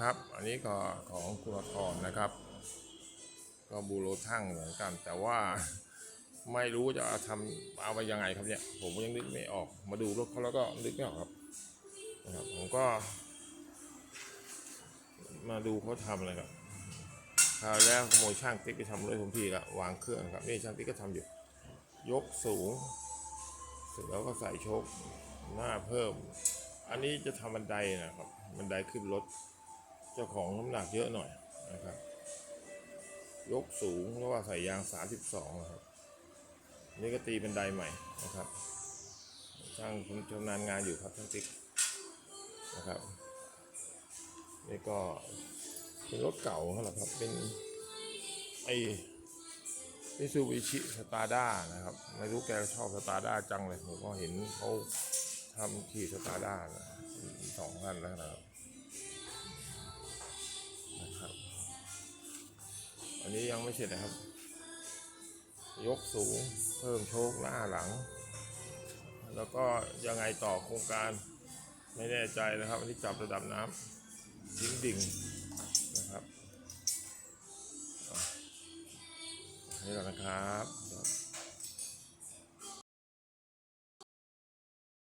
ครับ อันนี้ก็ของคุณทรนะครับ ก็บูโรทั่งเหมือนกัน แต่ว่าไม่รู้จะทำเอาไปยังไงครับเนี่ย ผมยังนึกไม่ออก มาดูรถเขาแล้วก็นึกไม่ออกครับนะครับผมก็ มาดูเขาทำอะไรครับคราวแรกขโมยช่างติ๊กไปทำรถผมทีละวางเครื่องครับนี่ช่างติ๊กก็ทำอยู่ ยกสูง เสร็จแล้วก็ใส่ชคหน้าเพิ่ม อันนี้จะทำบันไดนะครับ บันไดขึ้นรถ เจ้าของน้ำหนักเยอะหน่อยนะครับ ยกสูงเพราะว่าใส่ยาง 32นะครับนี่ก็ตีบันไดใหม่นะครับช่างชำนาญงานอยู่ครับช่างติ๊กนะครับนี่ก็เป็นรถเก่าเขาแหละครับเป็นไอมิซูบิชิสตาร์ด้านะครับ ไม่รู้แกชอบสตาร์ด้าจังเลย ผมก็เห็นเขาทำขี่สตาร์ด้านะสองคันแล้วนะครับ นี้ยังไม่เสร็จนะครับ ยกสูง เพิ่มโชคหน้าหลัง แล้วก็ยังไงต่อโครงการไม่แน่ใจนะครับอันนี้จับระดับน้ำดิ่งดิ่งนะครับนี่ก่อนนะครับ